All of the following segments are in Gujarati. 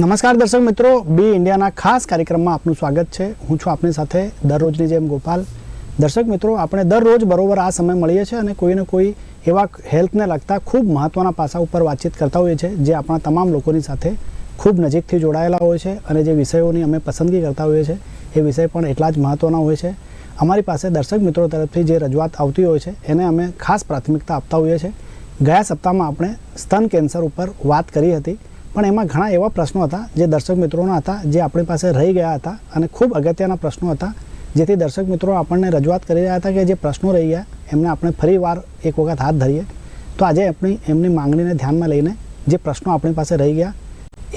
નમસ્કાર દર્શક મિત્રો, બી ઇન્ડિયાના ખાસ કાર્યક્રમમાં આપનું સ્વાગત છે. હું છું આપની સાથે દરરોજની જેમ ગોપાલ. દર્શક મિત્રો, આપણે દરરોજ બરોબર આ સમય મળીએ છીએ અને કોઈને કોઈ એવા હેલ્થને લગતા ખૂબ મહત્ત્વના પાસા ઉપર વાતચીત કરતા હોઈએ છીએ, જે આપણા તમામ લોકોની સાથે ખૂબ નજીકથી જોડાયેલા હોય છે અને જે વિષયોની અમે પસંદગી કરતા હોઈએ છીએ. એ વિષય પણ એટલા જ મહત્ત્વના હોય છે. અમારી પાસે દર્શક મિત્રો તરફથી જે રજૂઆત આવતી હોય છે, એને અમે ખાસ પ્રાથમિકતા આપતા હોઈએ છીએ. ગયા સપ્તાહમાં આપણે સ્તન કેન્સર ઉપર વાત કરી હતી. પણ એમાં ઘણા એવા પ્રશ્નો હતા જે દર્શક મિત્રોના હતા, જે આપણી પાસે રહી ગયા હતા અને ખૂબ અગત્યના પ્રશ્નો હતા, જેથી દર્શક મિત્રો આપણને રજૂઆત કરી રહ્યા હતા કે જે પ્રશ્નો રહી ગયા, એમને આપણે ફરી વાર એક વખત હાથ ધરીએ. તો આજે આપણી એમની માંગણીને ધ્યાનમાં લઈને જે પ્રશ્નો આપણી પાસે રહી ગયા,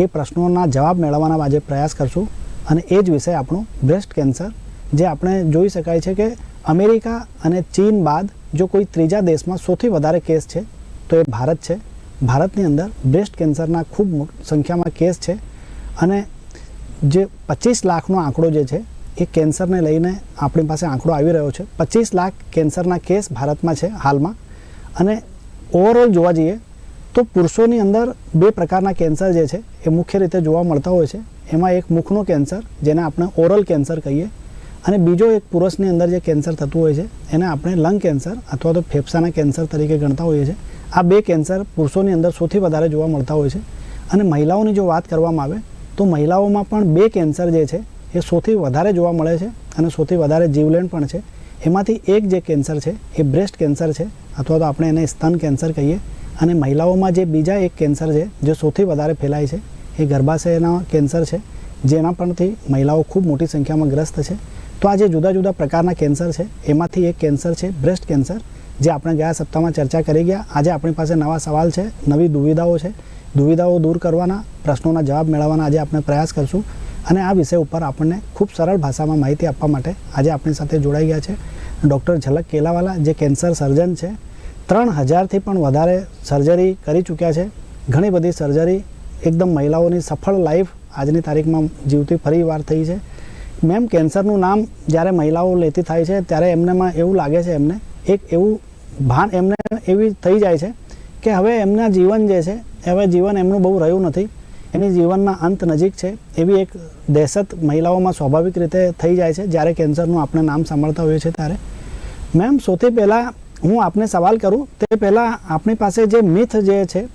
એ પ્રશ્નોના જવાબ મેળવવાના આજે પ્રયાસ કરશું. અને એ જ વિષય આપણો બ્રેસ્ટ કેન્સર, જે આપણે જોઈ શકાય છે કે અમેરિકા અને ચીન બાદ જો કોઈ ત્રીજા દેશમાં સૌથી વધારે કેસ છે, તો એ ભારત છે. ભારતની અંદર બ્રેસ્ટ કેન્સરના ખૂબ સંખ્યામાં કેસ છે અને જે પચીસ લાખનો આંકડો જે છે એ કેન્સરને લઈને આપણી પાસે આંકડો આવી રહ્યો છે. પચીસ લાખ કેન્સરના કેસ ભારતમાં છે હાલમાં અને ઓવરઓલ જોવા જઈએ તો પુરુષોની અંદર બે પ્રકારના કેન્સર જે છે એ મુખ્ય રીતે જોવા મળતા હોય છે. એમાં એક મુખનો કેન્સર જેને આપણે ઓરલ કેન્સર કહીએ અને બીજો એક પુરુષની અંદર જે કેન્સર થતું હોય છે, એને આપણે લંગ કેન્સર અથવા તો ફેફસાના કેન્સર તરીકે ગણતા હોઈએ છીએ. આ બે કેન્સર પુરુષોની અંદર સૌથી વધારે જોવા મળતા હોય છે. અને મહિલાઓની જો વાત કરવામાં આવે, તો મહિલાઓમાં પણ બે કેન્સર જે છે, એ સૌથી વધારે જોવા મળે છે અને સૌથી વધારે જીવલેણ પણ છે. એમાંથી એક જે કેન્સર છે, એ બ્રેસ્ટ કેન્સર છે, અથવા તો આપણે એને સ્તન કેન્સર કહીએ. અને મહિલાઓમાં જે બીજા એક કેન્સર છે, જે સૌથી વધારે ફેલાય છે, એ ગર્ભાશયના કેન્સર છે, જેના પણથી મહિલાઓ ખૂબ મોટી સંખ્યામાં ગ્રસ્ત છે. તો આ જે જુદા જુદા પ્રકારના કેન્સર છે, એમાંથી એક કેન્સર છે, બ્રેસ્ટ કેન્સર, જે આપણે ગયા સપ્તાહમાં ચર્ચા કરી ગયા. આજે આપણી પાસે નવા સવાલ છે, નવી દુવિધાઓ છે. દુવિધાઓ દૂર કરવાના, પ્રશ્નોના જવાબ મેળવવાના આજે આપણે પ્રયાસ કરશું. અને આ વિષય ઉપર આપણને ખૂબ સરળ ભાષામાં માહિતી આપવા માટે આજે આપણી સાથે જોડાઈ ગયા છે. ડૉક્ટર ઝલક કેલાવાલા, જે કેન્સર સર્જન છે, ત્રણ હજારથી પણ વધારે સર્જરી કરી ચૂક્યા છે. ઘણી બધી સર્જરી, એકદમ મહિલાઓની સફળ લાઈફ આજની તારીખમાં જીવતી ફરી વાર થઈ છે. મેમ, કેન્સરનું નામ જ્યારે મહિલાઓ લેતી થાય છે, ત્યારે એમનેમાં એવું લાગે છે એમને, એક એવું ભાન એમને એવી થઈ જાય છે કે હવે એમના જીવન જે છે, હવે જીવન એમનું બહુ રહ્યું નથી. એની જીવનના અંત નજીક છે. એવી એક દહેશત મહિલાઓમાં સ્વાભાવિક રીતે થઈ જાય છે, જ્યારે કેન્સરનું આપણે નામ સાંભળતા હોઈએ છીએ ત્યારે. મેમ, સૌથી પહેલાં હું આપને સવાલ કરું, તે પહેલાં આપણી પાસે જે મિથ જે છે,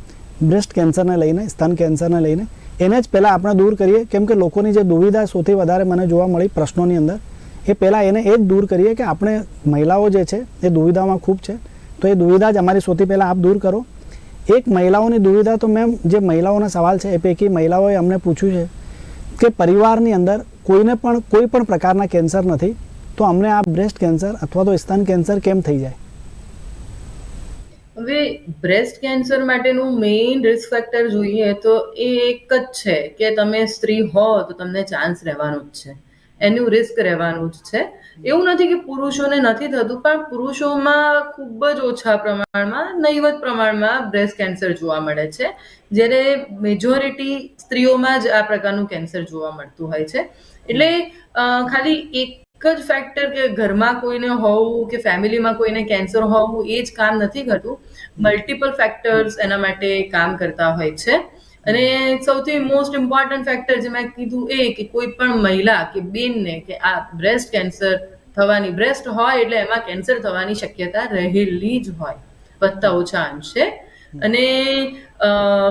બ્રેસ્ટ કેન્સરને લઈને, સ્તન કેન્સરને લઈને એને જ પહેલાં આપણે દૂર કરીએ. કેમ કે લોકોની જે દુવિધા સૌથી વધારે મને જોવા મળી પ્રશ્નોની અંદર, એ પહેલાં એને એ જ દૂર કરીએ કે આપણે મહિલાઓ જે છે, એ દુવિધામાં ખૂબ છે. તો એ દુવિધા જ અમારી સૌથી પહેલાં આપ દૂર કરો. એક મહિલાઓની દુવિધા તો મેમ, જે મહિલાઓના સવાલ છે, એ પૈકી મહિલાઓએ અમને પૂછ્યું છે કે પરિવારની અંદર કોઈને પણ કોઈ પણ પ્રકારના કેન્સર નથી, તો અમને આ બ્રેસ્ટ કેન્સર અથવા તો સ્તન કેન્સર કેમ થઈ જાય? હવે બ્રેસ્ટ કેન્સર માટેનું મેઇન રિસ્ક ફેક્ટર જોઈએ તો એ એક જ છે કે તમે સ્ત્રી હો તો તમને ચાન્સ રહેવાનું જ છે. એનું રિસ્ક રહેવાનું જ છે. એવું નથી કે પુરુષોને નથી થતું, પણ પુરુષોમાં ખૂબ જ ઓછા પ્રમાણમાં, નહીવત પ્રમાણમાં બ્રેસ્ટ કેન્સર જોવા મળે છે. જ્યારે મેજોરિટી સ્ત્રીઓમાં જ આ પ્રકારનું કેન્સર જોવા મળતું હોય છે. એટલે ખાલી એક જ ફેક્ટર કે ઘરમાં કોઈને હોવું કે ફેમિલીમાં કોઈને કેન્સર હોવું, એ જ કામ નથી કરતું મલ્ટિપલ ફેક્ટર્સ એના માટે કામ કરતા હોય છે. અને સૌથી મોસ્ટ ઇમ્પોર્ટન્ટ ફેક્ટર જે મેં કીધું એ કે કોઈ પણ મહિલા કે બેનને કે આ બ્રેસ્ટ કેન્સર થવાની બ્રેસ્ટ હોય એટલે એમાં કેન્સર થવાની શક્યતા રહેલી જ હોય. વધતા ઓછા અંશે. અને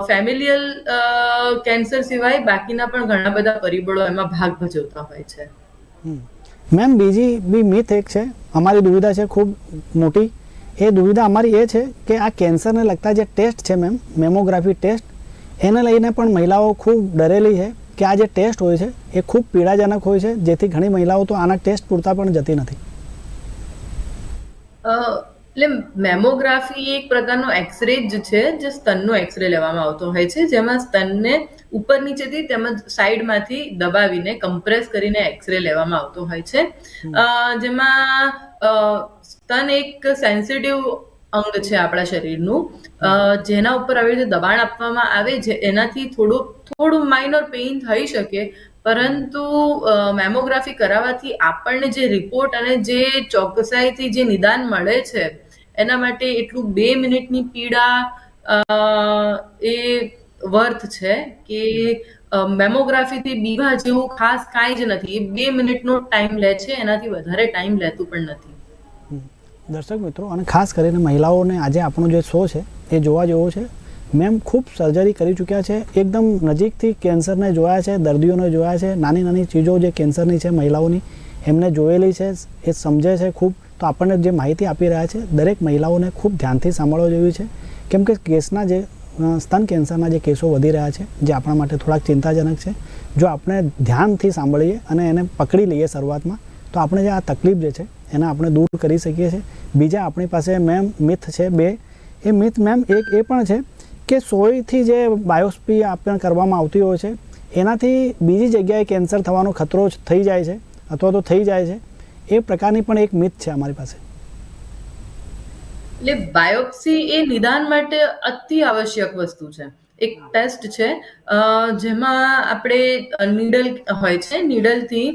ફેમિલિયલ કેન્સર સિવાય બાકીના પણ ઘણા બધા પરિબળો એમાં ભાગ ભજવતા હોય છે. મેમ, બીજી બી મિથ એક છે. અમારી દુવિધા છે ખૂબ મોટી. એ દુવિધા અમારી એ છે કે આ કેન્સરને લગતા જે ટેસ્ટ છે મેમ, મેમોગ્રાફી ટેસ્ટ, એને લઈને પણ મહિલાઓ ખૂબ ડરેલી છે કે આ જે ટેસ્ટ હોય છે એ ખૂબ પીડાજનક હોય છે, જેથી ઘણી મહિલાઓ તો આના ટેસ્ટ પૂરતા પણ જતી નથી. એટલે મેમોગ્રાફી એક પ્રકારનો એક્સરે જ છે જે સ્તનનો એક્સરે લેવામાં આવતો હોય છે જેમાં સ્તનને ઉપર નીચેથી તેમજ સાઈડમાંથી દબાવીને કમ્પ્રેસ કરીને એક્સરે લેવામાં આવતો હોય છે. જેમાં સ્તન એક સેન્સિટિવ અંગ છે આપણા શરીરનું. જેના ઉપર આવી રીતે દબાણ આપવામાં આવે છે એનાથી થોડું થોડું માઇનર પેઇન થઈ શકે પરંતુ મેમોગ્રાફી કરાવવાથી આપણને જે રિપોર્ટ અને જે ચોકસાઈથી જે નિદાન મળે છે એના માટે એટલું બે મિનિટની પીડા એ વર્થ છે કે મેમોગ્રાફીથી બીવા જેવું ખાસ કાંઈ જ નથી. એ બે મિનિટનો ટાઈમ લે છે, એનાથી વધારે ટાઈમ લેતું પણ નથી. દર્શક મિત્રો, અને ખાસ કરીને મહિલાઓને આજે આપણો જે શો છે, એ જોવા જેવો છે. મેમ ખૂબ સર્જરી કરી ચૂક્યા છે. એકદમ નજીકથી કેન્સરને જોયા છે, દર્દીઓને જોયા છે. નાની નાની ચીજો જે કેન્સરની છે મહિલાઓની, એમને જોયેલી છે. એ સમજે છે ખૂબ. તો આપણને જે માહિતી આપી રહ્યા છે, દરેક મહિલાઓને ખૂબ ધ્યાનથી સાંભળવા જેવી છે. કેમ કે કેસના જે સ્તન કેન્સરના જે કેસો વધી રહ્યા છે, જે આપણા માટે થોડાક ચિંતાજનક છે. જો આપણે ધ્યાનથી સાંભળીએ અને એને પકડી લઈએ શરૂઆતમાં, તો આપણે જે આ તકલીફ જે છે, એને આપણે દૂર કરી શકીએ છીએ. બીજા આપણી પાસે મેમ, મિથ છે બે. એ મિથ મેમ એક એ પણ છે કે સોયથી જે બાયોસ્પી આપણે કરવામાં આવતી હોય છે, એનાથી બીજી જગ્યાએ કેન્સર થવાનો ખતરો થઈ જાય છે, અથવા તો થઈ જાય છે. એ પ્રકારની પણ એક મિથ છે અમારી પાસે. એટલે બાયોપ્સી એ નિદાન માટે અતિ આવશ્યક વસ્તુ છે. એક ટેસ્ટ છે જેમાં આપણે નીડલ હોય છે, નીડલથી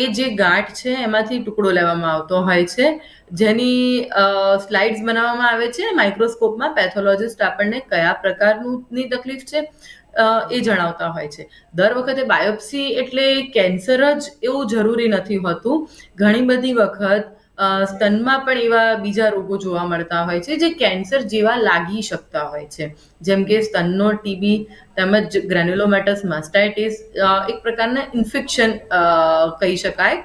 એ જે ગાંઠ છે એમાંથી ટુકડો લેવામાં આવતો હોય છે. જેની સ્લાઇડ્સ બનાવવામાં આવે છે. માઇક્રોસ્કોપમાં પેથોલોજિસ્ટ આપણને કયા પ્રકારનું તકલીફ છે એ જણાવતા હોય છે. દર વખતે બાયોપ્સી એટલે કેન્સર જ એવું જરૂરી નથી હોતું. ઘણી બધી વખત સ્તનમાં પણ એવા બીજા રોગો જોવા મળતા હોય છે જે કેન્સર જેવા લાગી શકતા હોય છે. જેમ કે સ્તનનો ટીબી તેમજ ગ્રેન્યુલોમેટસ, માસ્ટાઇટિસ એક પ્રકારના ઇન્ફેક્શન કહી શકાય.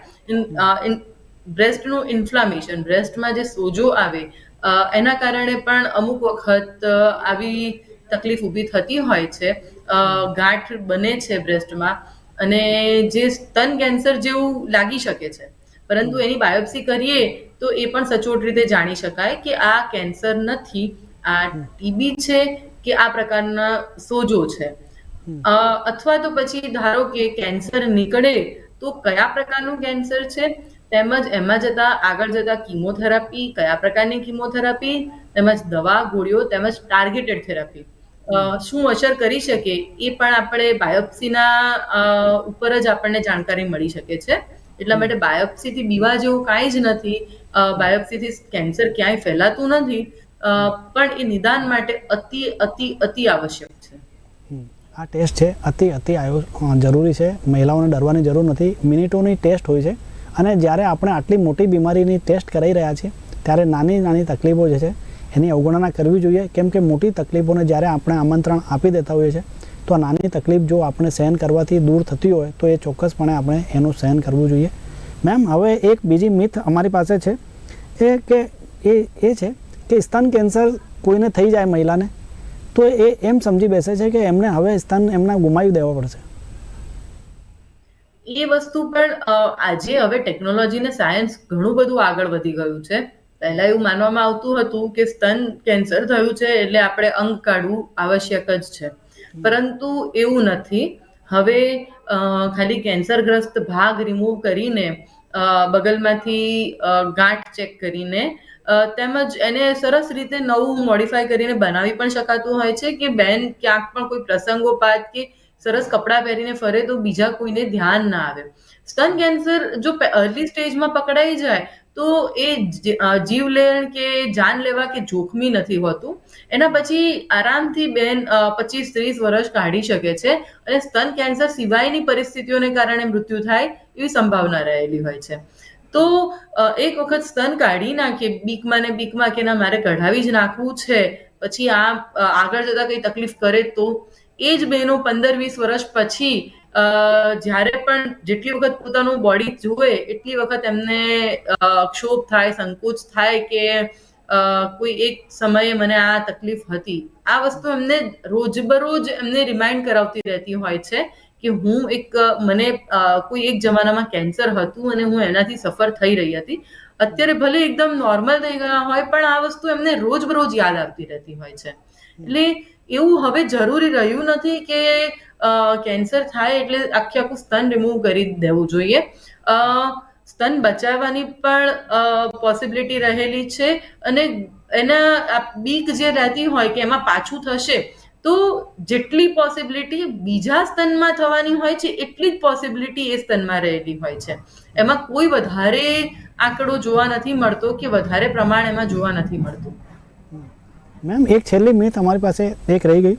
બ્રેસ્ટનું ઇન્ફ્લામેશન, બ્રેસ્ટમાં જે સોજો આવે એના કારણે પણ અમુક વખત આવી તકલીફ ઊભી થતી હોય છે. ગાંઠ બને છે બ્રેસ્ટમાં અને જે સ્તન કેન્સર જેવું લાગી શકે છે. પરંતુ એની બાયોપ્સી કરીએ તો એ પણ સચોટ રીતે જાણી શકાય કે આ કેન્સર નથી આ ટીબી છે કે આ પ્રકારના સોજો છે. અ, અથવા તો પછી ધારો કે કેન્સર નીકળે તો કયા પ્રકારનું કેન્સર છે? તેમજ એમાં જતા આગળ જતા કીમોથેરાપી કયા પ્રકારની કીમોથેરાપી? તેમજ દવા ગોળીઓ તેમજ ટાર્ગેટેડ થેરાપી શું અસર કરી શકે એ પણ આપણે બાયોપ્સીના ઉપર જ આપણને જાણકારી મળી શકે છે. એટલા માટે બાયોપ્સીથી બીવા જેવું કાંઈ જ નથી. બાયોપ્સીથી કેન્સર ક્યાંય ફેલાતું નથી. પણ એ નિદાન માટે અતિ અતિ અતિ આવશ્યક છે. આ ટેસ્ટ છે અતિ અતિ જરૂરી છે. મહિલાઓને ડરવાની જરૂર નથી. મિનિટોની ટેસ્ટ હોય છે. અને જ્યારે આપણે આટલી મોટી બીમારીની ટેસ્ટ કરાવી રહ્યા છીએ ત્યારે નાની નાની તકલીફો જે છે એની અવગણના કરવી જોઈએ. કેમ કે મોટી તકલીફોને જ્યારે આપણે આમંત્રણ આપી દેતા હોઈએ છીએ, તો નાની તકલીફ જો આપણે સહન કરવાથી દૂર થતી હોય, તો એ ચોક્કસપણે આપણે એનું સહન કરવું જોઈએ. મેમ, હવે એક બીજી મિથ અમારી પાસે છે. એ કે, એ એ છે કે સ્તન કેન્સર કોઈને થઈ જાય મહિલાને, તો એ એમ સમજી બેસે છે કે એમને હવે સ્તન એમના ગુમાવી દેવા પડશે. એ વસ્તુ પણ આજે હવે ટેકનોલોજી ને સાયન્સ ઘણું બધું આગળ વધી ગયું છે. પહેલા એવું માનવામાં આવતું હતું કે સ્તન કેન્સર થયું છે એટલે આપણે અંગ કાઢવું આવશ્યક જ છે. પરંતુ એવું નથી. હવે ખાલી કેન્સરગ્રસ્ત ભાગ રિમૂવ કરીને બગલમાંથી ગાંઠ ચેક કરીને તેમજ એને સરસ રીતે નવું મોડિફાય કરીને બનાવી પણ શકાતું હોય છે કે બેન ક્યાંક પણ કોઈ પ્રસંગોપાત કે સરસ કપડાં પહેરીને ફરે તો બીજા કોઈને ધ્યાન ના આવે. સ્તન કેન્સર જો અર્લી સ્ટેજમાં પકડાઈ જાય તો એ જીવ લેણ કે જાનલેવા કે જોખમી નથી હોતું. એના પછી આરામથી બેન પચીસ ત્રીસ વર્ષ કાઢી શકે છે અને સ્તન કેન્સર સિવાયની પરિસ્થિતિઓને કારણે મૃત્યુ થાય એવી સંભાવના રહેલી હોય છે. તો એક વખત સ્તન કાઢી નાખીએ, બીકમાં ને બીકમાં કે ના મારે કઢાવી જ નાખવું છે, પછી આ આગળ જતા કઈ તકલીફ કરે તો? એ જ બહેનો પંદર વીસ વર્ષ પછી જ્યારે પણ જેટલી વખત પોતાનું બોડી જુએ, એટલી વખત એમને ક્ષોભ થાય, સંકોચ થાય કે કોઈ એક સમયે મને આ તકલીફ હતી. આ વસ્તુ એમને રોજબરોજ એમને રિમાઇન્ડ કરાવતી રહેતી હોય છે કે હું એક, મને કોઈ એક જમાનામાં કેન્સર હતું અને હું એનાથી સફર થઈ રહી હતી. અત્યારે ભલે એકદમ નોર્મલ થઈ ગયા હોય, પણ આ વસ્તુ એમને રોજબરોજ યાદ આવતી રહેતી હોય છે. એટલે એવું હવે જરૂરી રહ્યું નથી કે કેન્સર થાય એટલે આખે આખું સ્તન રિમૂવ કરી દેવું જોઈએ. સ્તન બચાવવાની પણ પોસિબિલિટી રહેલી છે અને એના બીક જે રહેતી હોય કે એમાં પાછું થશે, તો જેટલી પોસિબિલિટી બીજા સ્તનમાં થવાની હોય છે, એટલી જ પોસિબિલિટી એ સ્તનમાં રહેલી હોય છે. એમાં કોઈ વધારે આંકડો જોવા નથી મળતો કે વધારે પ્રમાણ એમાં જોવા નથી મળતું. મેમ, એક છેલ્લી મિનિટ અમારી પાસે એક રહી ગઈ.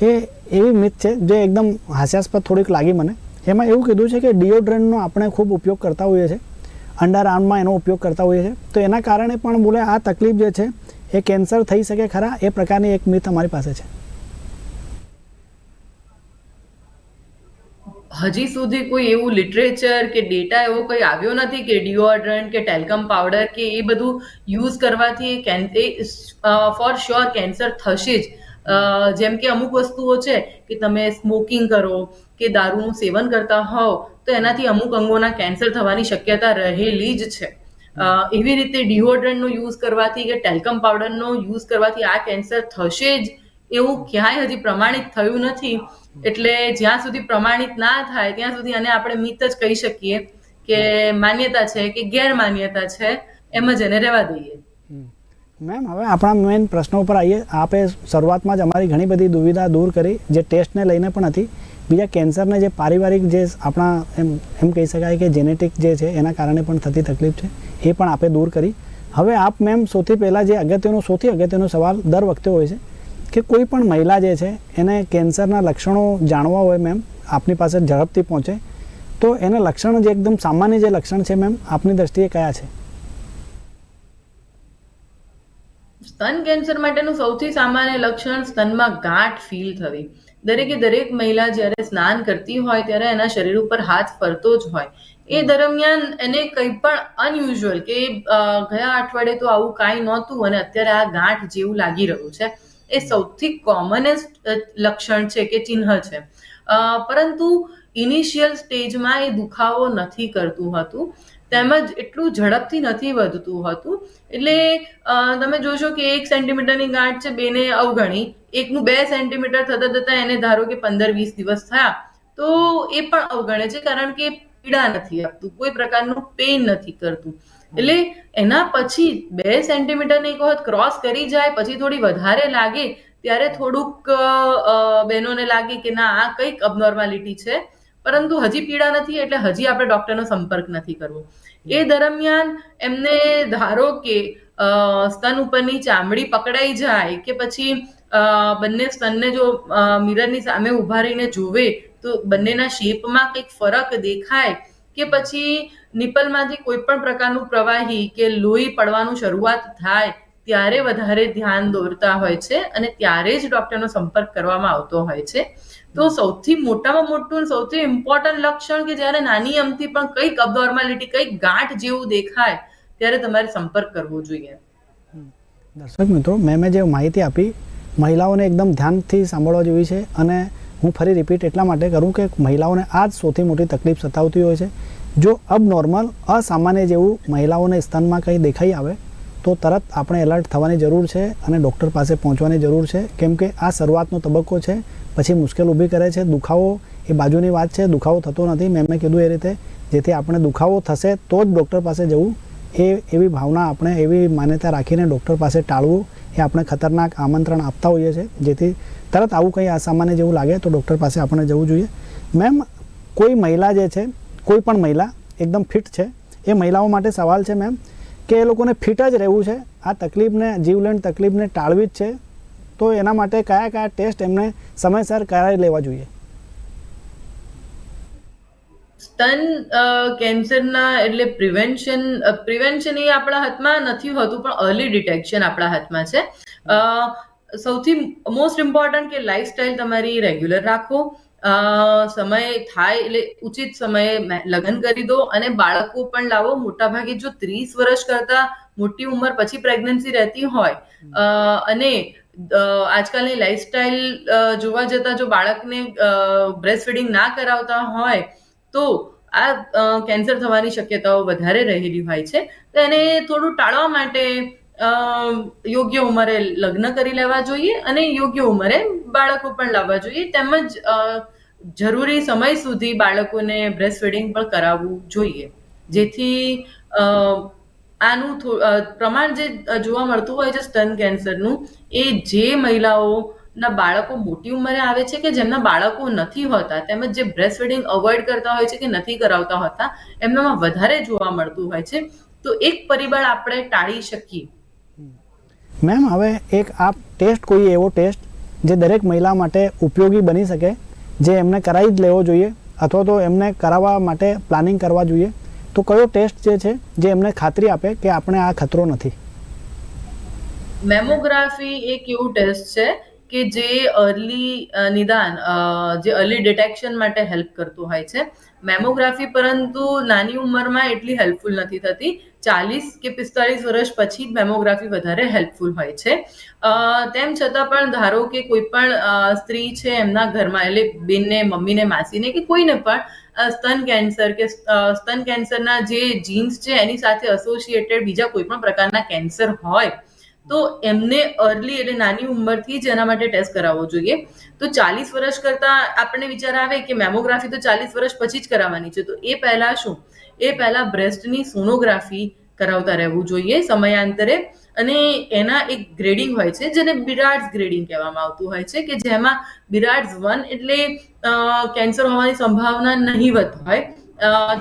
એ એવી મિથ છે, જે એકદમ હાસ્યાસ્પદ થોડીક લાગી મને. એમાં એવું કીધું છે કે ડિઓડ્રન્ટનો આપણે ખૂબ ઉપયોગ કરતા હોઈએ છીએ અંડર આર્મમાં એનો ઉપયોગ કરતા હોઈએ છીએ. તો એના કારણે પણ બોલે આ તકલીફ જે છે, એ કેન્સર થઈ શકે ખરા? એ પ્રકારની એક મિથ અમારી પાસે છે. હજી સુધી કોઈ એવું લિટરેચર કે ડેટા એવો કોઈ આવ્યો નથી કે ડિઓડ્રન્ટ કે ટેલ્કમ પાવડર કે એ બધું યુઝ કરવાથી કેન એ ફોર શ્યોર કેન્સર થશે જ. જેમ કે અમુક વસ્તુઓ છે કે તમે સ્મોકિંગ કરો, કે દારૂનું સેવન કરતા હોવ, તો એનાથી અમુક અંગોના કેન્સર થવાની શક્યતા રહેલી જ છે. એવી રીતે ડિઓડ્રન્ટનો યુઝ કરવાથી કે ટેલ્કમ પાવડરનો યુઝ કરવાથી આ કેન્સર થશે જ એવું ક્યાંય હજી પ્રમાણિત થયું નથી. એટલે જ્યાં સુધી પ્રમાણિત ના થાય, ત્યાં સુધી આને આપણે મિત જ કહી શકીએ કે માન્યતા છે કે ગેરમાન્યતા છે. એમ જ એને રહેવા દઈએ. મેમ, હવે આપણા મેઇન પ્રશ્નો ઉપર આવીએ આપે શરૂઆતમાં જ અમારી ઘણી બધી દુવિધા દૂર કરી, જે ટેસ્ટને લઈને પણ હતી. બીજા કેન્સરને જે પારિવારિક જે આપણા એમ એમ કહી શકાય કે જેનેટિક જે છે, એના કારણે પણ થતી તકલીફ છે. એ પણ આપે દૂર કરી. હવે આપ મેમ, સૌથી પહેલાં જે અગત્યનો, સૌથી અગત્યનો સવાલ દર વખતે હોય છે કે કોઈ પણ મહિલા જે છે, એને કેન્સરના લક્ષણો જાણવા હોય મેમ, આપની પાસે ઝડપથી પહોંચે, તો એના લક્ષણ જે એકદમ સામાન્ય જે લક્ષણ છે મેમ, આપની દ્રષ્ટિએ કયા છે? સ્તન કેન્સર માટેનું સૌથી સામાન્ય લક્ષણ સ્તનમાં ગાંઠ ફીલ થવી. દરેકે દરેક મહિલા જ્યારે સ્નાન કરતી હોય ત્યારે એના શરીર ઉપર હાથ ફરતો જ હોય. એ દરમિયાન એને કંઈ પણ અનયુઝ્યુઅલ કે ગયા અઠવાડિયે તો આવું કાંઈ નહોતું અને અત્યારે આ ગાંઠ જેવું લાગી રહ્યું છે. એ સૌથી કોમનેસ્ટ લક્ષણ છે કે ચિહ્ન છે. પરંતુ ઇનિશિયલ સ્ટેજમાં એ દુખાવો નથી કરતું હતું. તેમજ એટલું ઝડપથી નથી વધતું હતું. એટલે તમે જોશો કે એક સેન્ટીમીટરની ગાંઠ છે બેને અવગણી એકનું બે સેન્ટીમીટર થતા થતાં એને ધારો કે પંદર વીસ દિવસ થયા. તો એ પણ અવગણે છે કારણ કે પીડા નથી આપતું. કોઈ પ્રકારનું પેઇન નથી કરતું. એટલે એના પછી બે સેન્ટીમીટર એક વખત ક્રોસ કરી જાય, પછી થોડી વધારે લાગે, ત્યારે થોડુંક બહેનોને લાગે કે ના, આ કંઈક અબનોર્માલિટી છે. પરંતુ હજી પીડા નથી, એટલે હજી આપણે ડોક્ટરનો સંપર્ક નથી કરવો. એ દરમિયાન એમને ધારો કે સ્તન ઉપરની ચામડી પકડાઈ જાય કે પછી બંને સ્તનને જો મિરરની સામે ઊભા રહીને જોવે તો બંનેના શેપમાં કંઈક ફરક દેખાય કે પછી નિપલમાંથી કોઈ પણ પ્રકારનું પ્રવાહી કે લોહી પડવાનું શરૂઆત થાય, ત્યારે વધારે ધ્યાન દોરતા હોય છે અને ત્યારે જ ડોક્ટરનો સંપર્ક કરવામાં આવતો હોય છે. તો સૌથી મોટામાં મોટું સૌથી ઇમ્પોર્ટન્ટ લક્ષણ કે જ્યારે નાની અમથી પણ કંઈક અબનોર્માલિટી કંઈક ગાંઠ જેવું દેખાય, ત્યારે તમારે સંપર્ક કરવો જોઈએ. દર્શક મિત્રો, મેં મેં જે માહિતી આપી, મહિલાઓને એકદમ ધ્યાનથી સાંભળવા જેવી છે અને હું ફરી રિપીટ એટલા માટે કરું કે મહિલાઓને આ જ સૌથી મોટી તકલીફ સતાવતી હોય છે. જો અબ નોર્મલ અસામાન્ય જેવું મહિલાઓને સ્તનમાં કંઈ દેખાઈ આવે, તો તરત આપણે એલર્ટ થવાની જરૂર છે અને ડૉક્ટર પાસે પહોંચવાની જરૂર છે. કેમ કે આ શરૂઆતનો તબક્કો છે પછી મુશ્કેલ ઊભી કરે છે. દુખાવો એ બાજુની વાત છે. દુખાવો થતો નથી. મેં મેં કીધું એ રીતે, જેથી આપણે દુખાવો થશે તો જ ડૉક્ટર પાસે જવું. એ એવી ભાવના આપણે, એવી માન્યતા રાખીને ડૉક્ટર પાસે ટાળવું એ આપણે ખતરનાક આમંત્રણ આપતા હોઈએ છીએ. જેથી તરત આવું કંઈ અસામાન્ય જેવું લાગે તો ડૉક્ટર પાસે આપણે જવું જોઈએ. મેમ, કોઈ મહિલા જે છે, કોઈ પણ મહિલા એકદમ ફિટ છે. એ મહિલાઓ માટે સવાલ છે, મેમ, કે એ લોકોને ફિટ જ રહેવું છે? આ તકલીફને, જીવલેણ તકલીફને ટાળવી જ છે. તો એના માટે કયા કયા ટેસ્ટ એમને સમયસર કરાવી લેવા જોઈએ? સ્તન કેન્સરના એટલે પ્રિવેન્શન પ્રિવેન્શન એ આપણા હાથમાં નથી હોતું, પણ અર્લી ડિટેક્શન આપણા હાથમાં છે. સૌથી મોસ્ટ ઇમ્પોર્ટન્ટ કે લાઈફસ્ટાઈલ તમારી રેગ્યુલર રાખો. સમય થાય એટલે ઉચિત સમયે લગ્ન કરી દો અને બાળકો પણ લાવો. મોટાભાગે જો ત્રીસ વર્ષ કરતા મોટી ઉંમર પછી પ્રેગ્નન્સી રહેતી હોય અને આજકાલની લાઈફસ્ટાઈલ જોવા જતા જો બાળકને બ્રેસ્ટ ફીડિંગ ના કરાવતા હોય, તો આ કેન્સર થવાની શક્યતાઓ વધારે રહેલી હોય છે. તો એને થોડું ટાળવા માટે યોગ્ય ઉંમરે લગ્ન કરી લેવા જોઈએ અને યોગ્ય ઉંમરે બાળકો પણ લાવવા જોઈએ. તેમજ જરૂરી સમય સુધી બાળકોને બ્રેસ્ટ ફીડિંગ પણ કરાવવું જોઈએ. જેથી આનું પ્રમાણ જે જોવા મળતું હોય છે સ્તન કેન્સરનું, એ જે મહિલાઓના બાળકો મોટી ઉંમરે આવે છે કે જેમના બાળકો નથી હોતા, તેમજ જે બ્રેસ્ટ ફીડિંગ અવોઇડ કરતા હોય છે કે નથી કરાવતા હોતા, એમનામાં વધારે જોવા મળતું હોય છે. તો એક પરિબળ આપણે ટાળી શકીએ. મેમ, હવે એક આપ ટેસ્ટ કોઈ એવો ટેસ્ટ જે દરેક મહિલા માટે ઉપયોગી બની શકે, જે એમને કરાવી જ લેવો જોઈએ, અથવા તો એમને કરાવવા માટે પ્લાનિંગ કરવા જોઈએ? તો કયો ટેસ્ટ જે છે, જે એમને ખાતરી આપે કે આપણે આ ખતરો નથી? મેમોગ્રાફી એક એવું ટેસ્ટ છે કે જે અર્લી નિદાન જે અર્લી ડિટેક્શન માટે હેલ્પ કરતું હોય છે. મેમોગ્રાફી પરંતુ નાની ઉંમરમાં એટલી હેલ્પફુલ નથી થતી. ચાલીસ કે પિસ્તાળીસ વર્ષ પછી જ મેમોગ્રાફી વધારે હેલ્પફુલ હોય છે. તેમ છતાં પણ ધારો કે કોઈ પણ સ્ત્રી છે એમના ઘરમાં એટલે બેનને, મમ્મીને, માસીને કે કોઈને પણ સ્તન કેન્સર કે સ્તન કેન્સરના જે જીન્સ છે, એની સાથે એસોસિએટેડ બીજા કોઈ પણ પ્રકારના કેન્સર હોય, તો એમને અર્લી એટલે નાની ઉંમરથી જ એના માટે ટેસ્ટ કરાવવો જોઈએ. તો ચાલીસ વર્ષ કરતાં આપણને વિચાર આવે કે મેમોગ્રાફી તો ચાલીસ વર્ષ પછી જ કરાવવાની છે, તો એ પહેલાં શું? એ પહેલાં બ્રેસ્ટની સોનોગ્રાફી કરાવતા રહેવું જોઈએ સમયાંતરે. અને એના એક ગ્રેડિંગ હોય છે, જેને બિરાડ્સ ગ્રેડિંગ કહેવામાં આવતું હોય છે, કે જેમાં બિરાડ્સ વન એટલે કેન્સર હોવાની સંભાવના નહીવત હોય.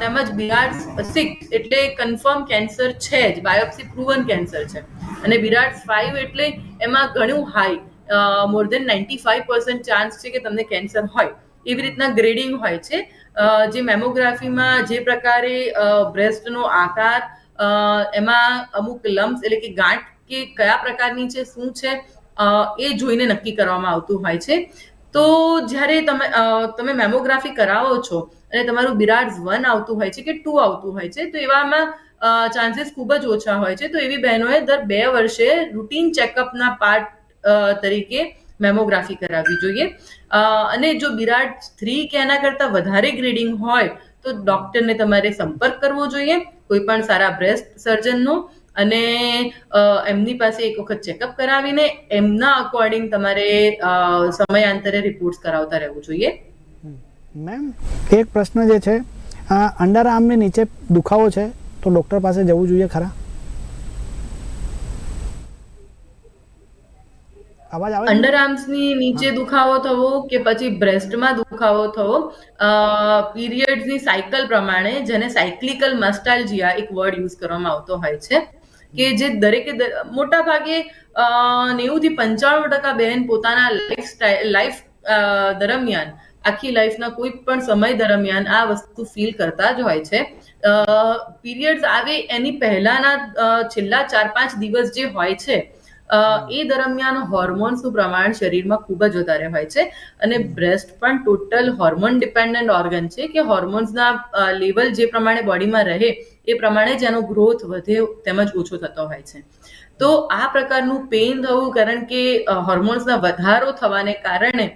તેમજ બિરાડ્સ સિક્સ એટલે કન્ફર્મ કેન્સર છે જ બાયોપ્સી પ્રુવન કેન્સર છે. અને બિરાડ્સ ફાઇવ એટલે એમાં ઘણું high more than ninety five percent chance છે કે તમને કેન્સર હોય. એવી રીતના ગ્રેડિંગ હોય છે. જે મેમોગ્રાફીમાં જે પ્રકારે બ્રેસ્ટનો આકાર એમાં અમુક લમ્સ એટલે કે ગાંઠ કે કયા પ્રકારની છે, શું છે એ જોઈને નક્કી કરવામાં આવતું હોય છે. તો જ્યારે તમે તમે મેમોગ્રાફી કરાવો છો અને તમારું બિરાડ્સ વન આવતું હોય છે કે ટુ આવતું હોય છે, તો એવામાં ચાન્સીસ ખૂબ જ ઓછા હોય છે. તો એવી બહેનોએ દર બે વર્ષે રૂટીન ચેકઅપના પાર્ટ તરીકે મેમોગ્રાફી કરાવવી જોઈએ. અને જો બિરાડ થ્રી કે એના કરતાં વધારે ગ્રેડિંગ હોય તો ડૉક્ટરને તમારે સંપર્ક કરવો જોઈએ, કોઈ પણ સારા બ્રેસ્ટ સર્જનનો અને એમની પાસે એક વખત ચેકઅપ કરાવીને એમના અકોર્ડિંગ તમારે સમયાંતરે રિપોર્ટ્સ કરાવતા રહેવું જોઈએ. મેમ, એક પ્રશ્ન જે છે અંડર આર્મની નીચે દુખાવો છે, તો ડૉક્ટર પાસે જવું જોઈએ ખરા? અવાજ આવે? અંડર આર્મ્સની નીચે દુખાવો થવો કે પછી બ્રેસ્ટમાં દુખાવો થવો પીરિયડ્સની સાયકલ પ્રમાણે જેને સાયક્લિકલ મસ્ટાલ્જિયા એક વર્ડ યુઝ કરવામાં આવતો હોય છે કે જે દરેકે મોટા ભાગે નેવું થી પંચાણું ટકા બહેન પોતાના લાઈફ લાઈફ દરમિયાન આખી લાઈફના કોઈ પણ સમય દરમિયાન આ વસ્તુ ફીલ કરતા જ હોય છે પીરિયડ્સ આવે એની પહેલાના છેલ્લા ચાર પાંચ દિવસ જે હોય છે એ દરમિયાન હોર્મોન્સનું પ્રમાણ શરીરમાં ખૂબ જ વધારે હોય છે અને બ્રેસ્ટ પણ ટોટલ હોર્મોન ડિપેન્ડન્ટ ઓર્ગન છે કે હોર્મોન્સના લેવલ જે પ્રમાણે બોડીમાં રહે એ પ્રમાણે જ એનો ગ્રોથ વધે તેમજ ઓછો થતો હોય છે. તો આ પ્રકારનું પેઇન થવું કારણ કે હોર્મોન્સના વધારો થવાને કારણે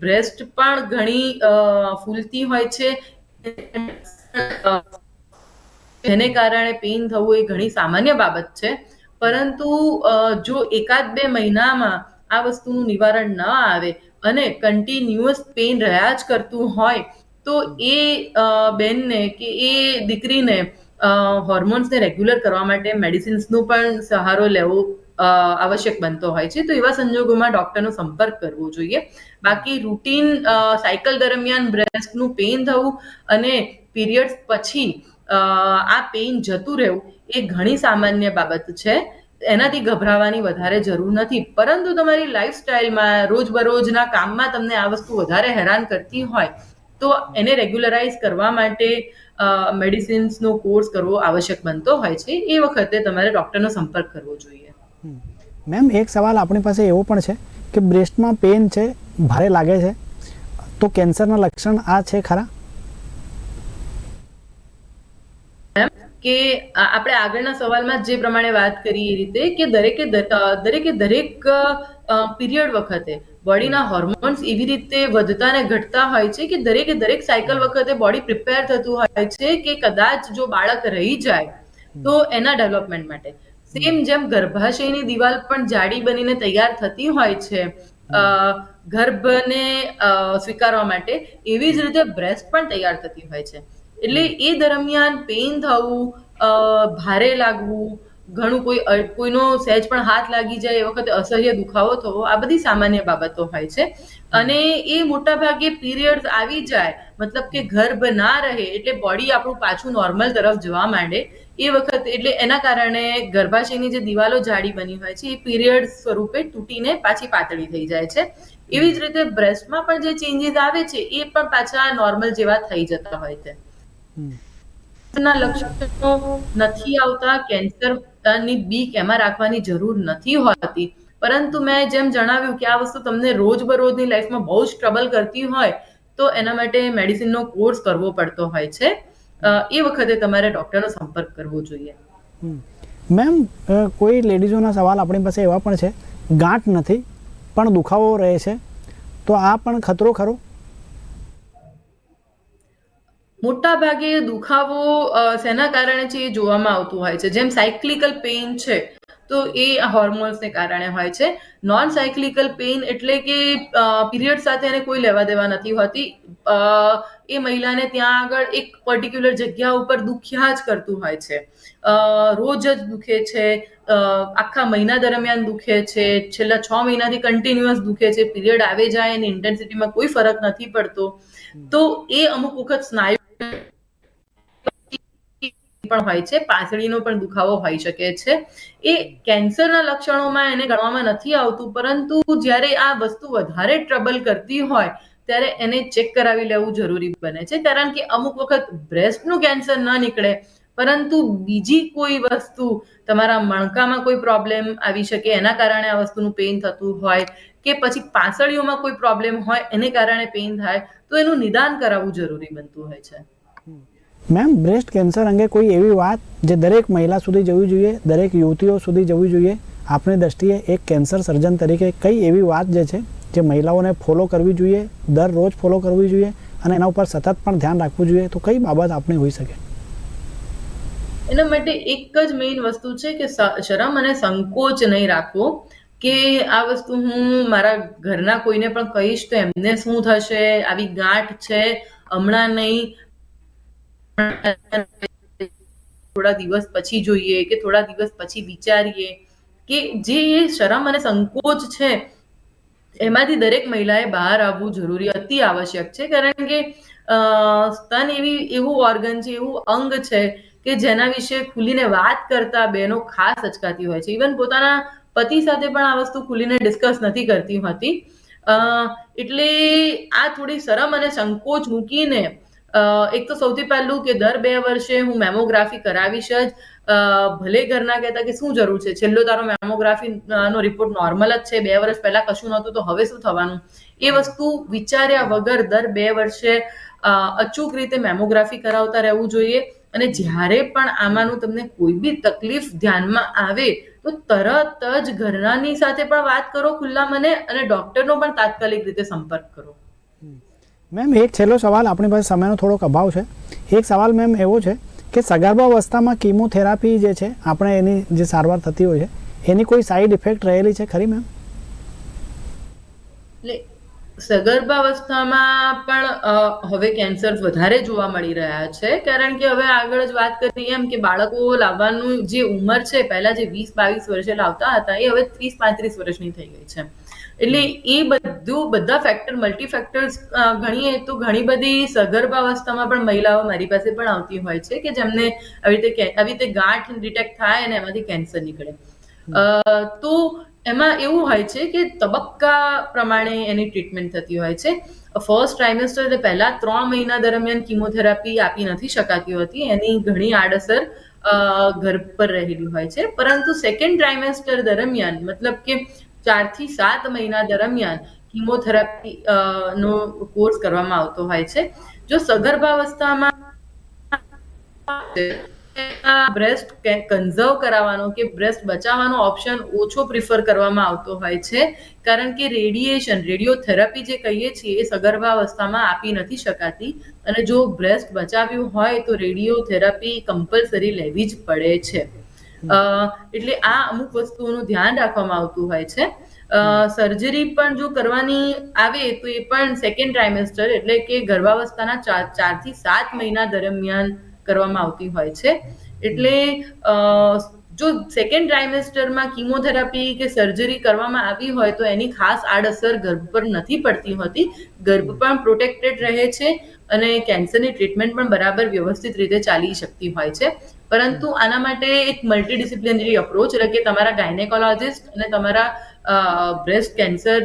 બ્રેસ્ટ પણ ઘણી ફૂલતી હોય છે જેને કારણે પેઇન થવું એ ઘણી સામાન્ય બાબત છે. પરંતુ જો એકાદ બે મહિનામાં આ વસ્તુનું નિવારણ ન આવે અને કન્ટિન્યુઅસ પેઇન રહ્યા જ કરતું હોય, તો એ બેનને કે એ દીકરીને હોર્મોન્સને રેગ્યુલર કરવા માટે મેડિસિન્સનો પણ સહારો લેવો આવશ્યક બનતો હોય છે. તો એવા સંજોગોમાં ડૉક્ટરનો સંપર્ક કરવો જોઈએ. બાકી રૂટીન સાયકલ દરમિયાન બ્રેસ્ટનું પેઇન થવું અને પીરિયડ્સ પછી આ પેઇન જતું રહેવું એ ઘણી સામાન્ય બાબત છે. એનાથી ગભરાવાની વધારે જરૂર નથી. પરંતુ તમારી લાઈફસ્ટાઈલમાં રોજબરોજના કામમાં તમને આ વસ્તુ વધારે હેરાન કરતી હોય, તો એને રેગ્યુલરાઇઝ કરવા માટે મેડિસિન્સનો કોર્સ કરવો આવશ્યક બનતો હોય છે. એ વખતે તમારે ડૉક્ટરનો સંપર્ક કરવો જોઈએ. મેમ, એક સવાલ આપણી પાસે એવો પણ છે કે બ્રેસ્ટમાં પેન છે, ભારે લાગે છે, તો કેન્સરના લક્ષણ આ છે ખરા? કે આપણે આગળના સવાલમાં જે પ્રમાણે વાત કરી એ રીતે કે દરેકે દરેકે દરેક પીરિયડ વખતે બોડીના હોર્મોન્સ એવી રીતે વધતા ને ઘટતા હોય છે કે દરેકે દરેક સાયકલ વખતે બોડી પ્રિપેર થતું હોય છે કે કદાચ જો બાળક રહી જાય તો એના ડેવલપમેન્ટ માટે. સેમ જેમ ગર્ભાશયની દિવાલ પણ જાડી બનીને તૈયાર થતી હોય છે ગર્ભને સ્વીકારવા માટે એવી જ રીતે બ્રેસ્ટ પણ તૈયાર થતી હોય છે. એટલે એ દરમિયાન પેઇન થવું ભારે લાગવું ઘણું કોઈ કોઈનો સહેજ પણ હાથ લાગી જાય એ વખતે અસહ્ય દુખાવો થવો આ બધી સામાન્ય બાબતો હોય છે. અને એ મોટા ભાગે પીરિયડ્સ આવી જાય મતલબ કે ગર્ભ ના રહે એટલે બોડી આપણું પાછું નોર્મલ તરફ જવા માંડે. એ વખત એટલે એના કારણે ગર્ભાશયની જે દિવાલો જાડી બની હોય છે એ પીરિયડ સ્વરૂપે તૂટીને પાછી પાતળી થઈ જાય છે. એવી જ રીતે બ્રેસ્ટમાં પણ જે ચેન્જીસ આવે છે એ પણ પાછા નોર્મલ જેવા થઈ જતા હોય છે. ના લક્ષણો નથી આવતા કેન્સરની બીક એમાં રાખવાની જરૂર નથી હોતી. પરંતુ મેં જેમ જણાવ્યું કે આ વસ્તુ તમને રોજબરોજની લાઈફમાં બહુ જ ટ્રબલ કરતી હોય, તો એના માટે મેડિસિનનો કોર્સ કરવો પડતો હોય છે. એ વખતે તમારે ડોક્ટરનો સંપર્ક કરવો જોઈએ. મેમ કોઈ લેડીઝોના સવાલ આપણી પાસે એવા પણ છે. ગાંઠ નથી, પણ દુખાવો રહે છે. તો આ પણ ખતરો ખરો? મોટા ભાગે દુખાવો શેના કારણે છે એ જોવામાં આવતું હોય છે. જેમ સાયક્લિકલ પેઇન છે તો એ હોર્મોન્સને કારણે હોય છે. નોન સાયક્લિકલ પેઇન એટલે કે પીરિયડ સાથે એને કોઈ લેવા દેવા નથી હોતી. એ મહિલાને ત્યાં આગળ એક પર્ટિક્યુલર જગ્યા ઉપર દુખ્યા જ કરતું હોય છે. રોજ જ દુખે છે આખા મહિના દરમિયાન દુખે છે છેલ્લા છ મહિનાથી કન્ટિન્યુઅસ દુખે છે. પીરિયડ આવે જાય એની ઇન્ટેન્સિટીમાં કોઈ ફરક નથી પડતો. તો એ અમુક વખત સ્નાયુ પણ હોય છે પાંસળીનો પણ દુખાવો હોઈ શકે છે. એ કેન્સરના લક્ષણોમાં એને ગણવામાં નથી આવતું, પરંતુ જ્યારે આ વસ્તુ વધારે ટ્રબલ કરતી હોય, ત્યારે એને ચેક કરાવી લેવું જરૂરી બને છે, કારણ કે અમુક વખત બ્રેસ્ટનું કેન્સર ન નીકળે, પરંતુ બીજી કોઈ વસ્તુ તમારા મણકામાં કોઈ પ્રોબ્લેમ આવી શકે, એના કારણે આ વસ્તુનું પેઇન થતું હોય કે પછી પાંસળીઓમાં કોઈ પ્રોબ્લેમ હોય એને કારણે પેઇન થાય તો એનું નિદાન કરાવવું જરૂરી બનતું હોય છે. મેમ બ્રેસ્ટ કેન્સર અંગે કોઈ એવી વાત જે દરેક મહિલા સુધી જવી જોઈએ દરેક યુવતીઓ સુધી જવી જોઈએ? આપની દ્રષ્ટિએ એક કેન્સર સર્જન તરીકે કઈ એવી વાત જે છે જે મહિલાઓને ફોલો કરવી જોઈએ દરરોજ ફોલો કરવી જોઈએ અને એના ઉપર સતત પણ ધ્યાન રાખવું જોઈએ? તો કઈ બાબત આપણી હોઈ શકે? એના માટે એક જ મેઇન વસ્તુ છે કે શરમ અને સંકોચ નહીં રાખવો. કે આ વસ્તુ હું મારા ઘરના કોઈને પણ કહીશ તો એમને શું થશે? આવી ગાંઠ છે? હમણાં નહીં. થોડા દિવસ પછી જોઈએ કે થોડા દિવસ પછી વિચારીએ કે જે શરમ અને સંકોચ છે, એમાંથી દરેક મહિલાએ બહાર આવવું જરૂરી, અતિ આવશ્યક છે. કારણ કે સ્તન એવી, એવું ઓર્ગન છે, એવું અંગ છે કે જેના વિશે ખુલીને વાત કરતા બહેનો ખાસ અચકાતી હોય છે. ઇવન પોતાના પતિ સાથે પણ આ વસ્તુ ખુલીને ડિસ્કસ નથી કરતી હોતી. એટલે આ થોડી શરમ અને સંકોચ મૂકીને એક તો સૌથી પહેલું કે દર બે વર્ષે હું મેમોગ્રાફી કરાવીશ જ. ભલે ઘરના કહેતા કે શું જરૂર છે? છેલ્લો તારો મેમોગ્રાફી નો રિપોર્ટ નોર્મલ જ છે. બે વર્ષ પહેલા કશું નહોતું, તો હવે શું થવાનું? એ વસ્તુ વિચાર્યા વગર દર બે વર્ષે અચૂક રીતે મેમોગ્રાફી કરાવતા રહેવું જોઈએ. અને જ્યારે પણ આમાંનું તમને કોઈ બી તકલીફ ધ્યાનમાં આવે તો તરત જ ઘરનાની સાથે પણ વાત કરો ખુલ્લા મને અને ડોક્ટરનો પણ તાત્કાલિક રીતે સંપર્ક કરો. મેમ એક છેલ્લો સવાલ આપણી પાસે સમયનો થોડોક અભાવ છે. એક સવાલ મેમ એવો છે કે સગર્ભાવસ્થામાં કીમોથેરાપી જે છે આપણે એની જે સારવાર થતી હોય છે એની કોઈ સાઈડ ઇફેક્ટ રહેલી છે ખરી મેમ? એટલે સગર્ભાવસ્થામાં પણ હવે કેન્સર વધારે જોવા મળી રહ્યા છે. કારણ કે હવે આગળ જ વાત કરીએ એમ કે બાળકો લાવવાનું જે ઉંમર છે, પહેલા જે વીસ, બાવીસ વર્ષે લાવતા હતા, એ હવે ત્રીસ, પાંત્રીસ વર્ષની થઈ ગઈ છે. એટલે એ બધું, બધા ફેક્ટર મલ્ટી ફેક્ટર્સ ગણીએ તો ઘણી બધી સગર્ભાવસ્થામાં પણ મહિલાઓ મારી પાસે પણ આવતી હોય છે કે જેમને આવી રીતે આવી રીતે ગાંઠ ડિટેક્ટ થાય અને એમાંથી કેન્સર નીકળે. તો એમાં એવું હોય છે કે તબક્કા પ્રમાણે એની ટ્રીટમેન્ટ થતી હોય છે. ફર્સ્ટ ટ્રાઇમેસ્ટર એટલે પહેલા ત્રણ મહિના દરમિયાન કિમોથેરાપી આપી નથી શકાતી હોતી. એની ઘણી આડઅસર ગર્ભ પર રહેલી હોય છે. પરંતુ સેકન્ડ ટ્રાઇમેસ્ટર દરમિયાન, મતલબ કે ચારથી સાત મહિના દરમિયાન કિમોથેરાપી નો કોર્સ કરવામાં આવતો હોય છે. જો સગર્ભાવસ્થામાં બ્રેસ્ટ કન્ઝર્વ કરાવવાનો કે બ્રેસ્ટ બચાવવાનો ઓપ્શન ઓછો પ્રિફર કરવામાં આવતો હોય છે. કારણ કે રેડિયેશન, રેડિયોથેરાપી જે કહીએ છીએ એ સગર્ભાવસ્થામાં આપી નથી શકાતી. અને જો બ્રેસ્ટ બચાવ્યું હોય તો રેડિયોથેરાપી કમ્પલસરી લેવી જ પડે છે. એટલે આ અમુક વસ્તુઓનું ધ્યાન રાખવામાં આવતું હોય છે. સર્જરી પણ જો કરવાની આવે તો એ પણ સેકન્ડ ટ્રાઇમેસ્ટર એટલે કે ગર્ભાવસ્થાના ચાર ચારથી સાત મહિના દરમિયાન કરવામાં આવતી હોય છે. એટલે જો સેકન્ડ ટ્રાઇમેસ્ટરમાં કિમોથેરાપી કે સર્જરી કરવામાં આવી હોય તો એની ખાસ આડઅસર ગર્ભ પર નથી પડતી હોતી. ગર્ભ પણ પ્રોટેક્ટેડ રહે છે અને કેન્સરની ટ્રીટમેન્ટ પણ બરાબર વ્યવસ્થિત રીતે ચાલી શકતી હોય છે. પરંતુ આના માટે એક મલ્ટીડિસિપ્લિનરી અપ્રોચ એટલે કે તમારા ગાયનેકોલોજિસ્ટ અને તમારા બ્રેસ્ટ કેન્સર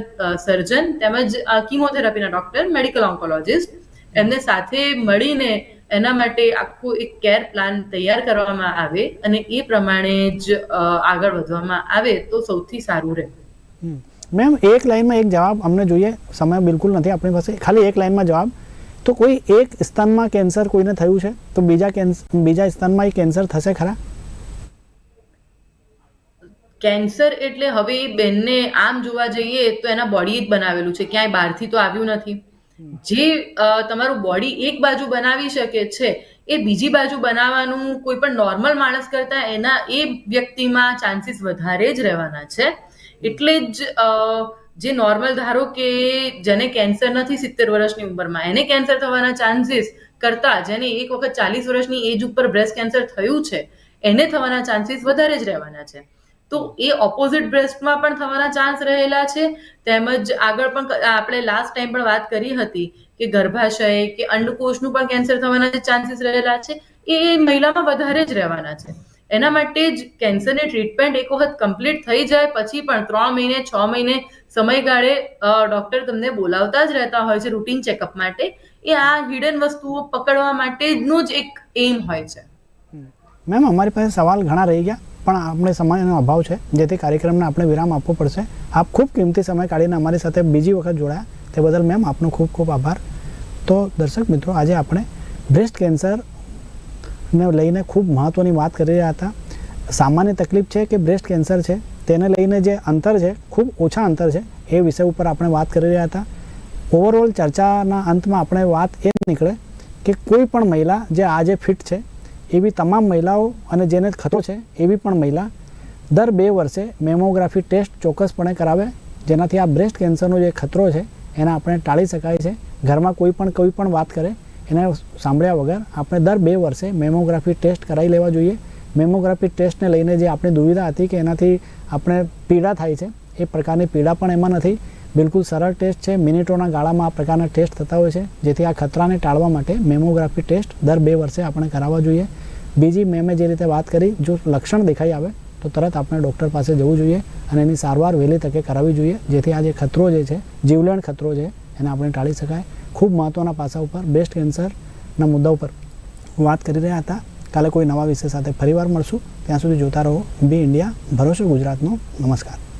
સર્જન તેમજ કિમોથેરાપીના ડોક્ટર મેડિકલ ઓન્કોલોજિસ્ટ એમને સાથે મળીને એના માટે આખું એક કેર પ્લાન તૈયાર કરવામાં આવે અને એ પ્રમાણે જ આગળ વધવામાં આવે તો સૌથી સારું રહે. મેમ એક લાઈનમાં એક જવાબ અમને જોઈએ. સમય બિલકુલ નથી આપણી પાસે. ખાલી એક લાઈનમાં જવાબ. તો કોઈ એક સ્તનમાં કેન્સર કોઈને થયું છે? તો બીજા કેન્સર બીજા સ્તનમાં એ કેન્સર થશે ખરા? કેન્સર એટલે હવે બેનને આમ જોવા જઈએ તો એના બોડી જ બનાવેલું છે. ક્યાંય બહારથી તો આવ્યું નથી. જે તમારું બોડી એક બાજુ બનાવી શકે છે, એ બીજી બાજુ બનાવવાનું કોઈ પણ નોર્મલ માણસ કરતા એના એ વ્યક્તિમાં ચાન્સીસ વધારે જ રહેવાના છે. એટલે જ જે નોર્મલ ધારો કે જેને કેન્સર નથી સિત્તેર વર્ષની ઉંમરમાં, એને કેન્સર થવાના ચાન્સીસ કરતા જેને એક વખત ચાલીસ વર્ષની એજ ઉપર બ્રેસ્ટ કેન્સર થયું છે, એને થવાના ચાન્સીસ વધારે જ રહેવાના છે. તો એ ઓપોઝિટ બ્રેસ્ટમાં પણ થવાના ચાન્સ રહેલા છે. તેમજ આગળ પણ આપણે લાસ્ટ ટાઈમ પણ વાત કરી હતી કે ગર્ભાશય કે અંડકોષનું પણ કેન્સર થવાના ચાન્સીસ રહેલા છે. એ મહિલામાં વધારે જ રહેવાના છે. એના માટે જ કેન્સરની ટ્રીટમેન્ટ એક વખત કમ્પ્લીટ થઈ જાય પછી પણ ત્રણ મહિને, છ મહિને સમયગાળે ડોક્ટર તમને બોલાવતા જ રહેતા હોય છે રૂટીન ચેકઅપ માટે. એ આ હિડન વસ્તુઓ પકડવા માટેનું જ એક એમ હોય છે. મેમ, અમારી પાસે સવાલ ઘણા રહી ગયા. પણ આપણે સમયનો અભાવ છે. જેથી કાર્યક્રમને આપણે વિરામ આપવો પડશે. આપ ખૂબ કિંમતી સમય કાઢીને અમારી સાથે બીજી વખત જોડાયા. તે બદલ મેમ આપનો ખૂબ ખૂબ આભાર. તો દર્શક મિત્રો, આજે આપણે બ્રેસ્ટ કેન્સરને લઈને ખૂબ મહત્ત્વની વાત કરી રહ્યા હતા. સામાન્ય તકલીફ છે કે બ્રેસ્ટ કેન્સર છે? તેને લઈને જે અંતર છે, ખૂબ ઓછા અંતર છે, એ વિષય ઉપર આપણે વાત કરી રહ્યા હતા. ઓવરઓલ ચર્ચાના અંતમાં આપણે વાત એ નીકળે કે કોઈ પણ મહિલા જે આજે ફિટ છે એવી તમામ મહિલાઓ અને જેને ખતરો છે, એવી પણ મહિલા દર બે વર્ષે મેમોગ્રાફી ટેસ્ટ ચોક્કસપણે કરાવે, જેનાથી આ બ્રેસ્ટ કેન્સરનો જે ખતરો છે, એને આપણે ટાળી શકાય છે. ઘરમાં કોઈ પણ કોઈ પણ વાત કરે, એને સાંભળ્યા વગર આપણે દર બે વર્ષે મેમોગ્રાફી ટેસ્ટ કરાવી લેવા જોઈએ. મેમોગ્રાફી ટેસ્ટને લઈને જે આપણી દુવિધા હતી કે એનાથી આપણે પીડા થાય છે, એ પ્રકારની પીડા પણ એમાં નથી. બિલકુલ સરળ ટેસ્ટ છે. મિનિટોના ગાળામાં આ પ્રકારના ટેસ્ટ થતા હોય છે, જેથી આ ખતરાને ટાળવા માટે મેમોગ્રાફી ટેસ્ટ દર બે વર્ષે આપણે કરાવવા જોઈએ. બીજી મેમે જે રીતે વાત કરી, જો લક્ષણ દેખાઈ આવે, તો તરત આપણે ડૉક્ટર પાસે જવું જોઈએ અને એની સારવાર વહેલી તકે કરાવવી જોઈએ, જેથી આ જે ખતરો જે છે, જીવલેણ ખતરો છે, એને આપણે ટાળી શકાય. ખૂબ મહત્ત્વના પાસા ઉપર બ્રેસ્ટ કેન્સરના મુદ્દા ઉપર વાત કરી રહ્યા હતા. કાલે કોઈ નવા વિષય સાથે ફરીવાર મળશું. ત્યાં સુધી જોતા રહો. બી ઇન્ડિયા, ભરોસો ગુજરાતનો. નમસ્કાર.